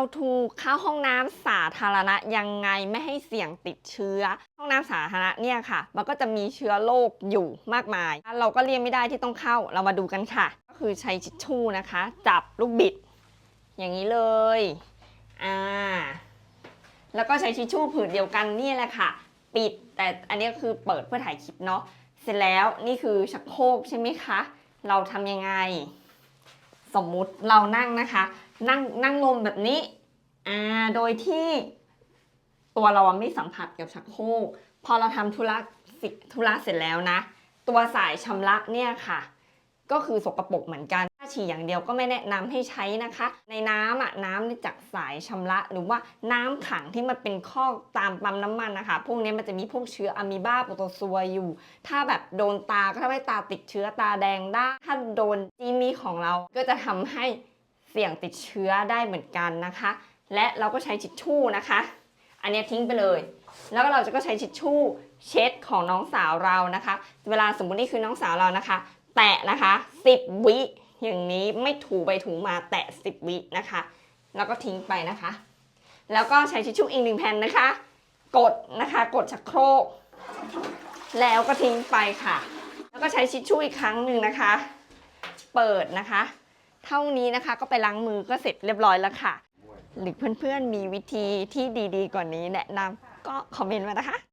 how to เข้าห้องน้ำสาธารณะยังไงไม่ให้เสี่ยงติดเชื้อ ห้องน้ำสาธารณะเนี่ยค่ะ มันก็จะมีเชื้อโรคอยู่มากมาย เราก็เลี่ยงไม่ได้ที่ต้องเข้าเรามาดูกันค่ะ ก็คือใช้ทิชชู่นะคะ จับลูกบิด อย่างนี้เลยอ่าแล้วก็ใช้ทิชชู่ผืนเดียวกันนี่แหละค่ะ ปิดแต่อันนี้คือเปิดเพื่อถ่ายคลิปเนาะเสร็จแล้วนี่คือชักโครกใช่ไหมคะ เราทำยังไง สมมุติเรานั่งนะคะ นั่งนั่งลมแบบนี้อ่าโดยที่ตัวเราไม่สัมผัสกับชักโครกพอเราทำธุระสิธุระเสร็จแล้วนะ ตัวสายชำระเนี่ยค่ะ ก็คือสกปรกเหมือนกัน ถ้าฉี่อย่างเดียวก็ไม่แนะนำให้ใช้นะคะ ในน้ำอะน้ำจากสายชำระ หรือว่าน้ำขังที่มันเป็นข้อตามปั๊มน้ำมันนะคะ พวกนี้มันจะมีพวกเชื้ออะมีบาโปรโตซัวอยู่ ถ้าแบบโดนตาก็ทำให้ตาติดเชื้อตาแดงได้ ถ้าโดนจีมีของเราก็จะทำให้เสี่ยงติดเชื้อได้เหมือนกันนะคะ และเราก็ใช้ทิชชู่นะคะ อันนี้ทิ้งไปเลย แล้วเราจะก็ใช้ทิชชู่เช็ดของน้องสาวเรานะคะ เวลาสมมตินี่คือน้องสาวเรานะคะ แตะนะคะ 10 วิอย่างนี้ไม่ถูไปถูมาแตะ 10 วินะคะ แล้วก็ทิ้งไปนะคะ แล้วก็ใช้ทิชชู่อีกหนึ่งแผ่นนะคะ กดนะคะกดชักโครก แล้วก็ทิ้งไปค่ะ แล้วก็ใช้ทิชชู่อีกครั้งหนึ่งนะคะ เปิดนะคะ เท่านี้นะคะก็ไปล้างมือก็เสร็จเรียบร้อยแล้วค่ะ หรือเพื่อนๆมีวิธีที่ดีๆกว่านี้แนะนำก็คอมเมนต์มานะคะ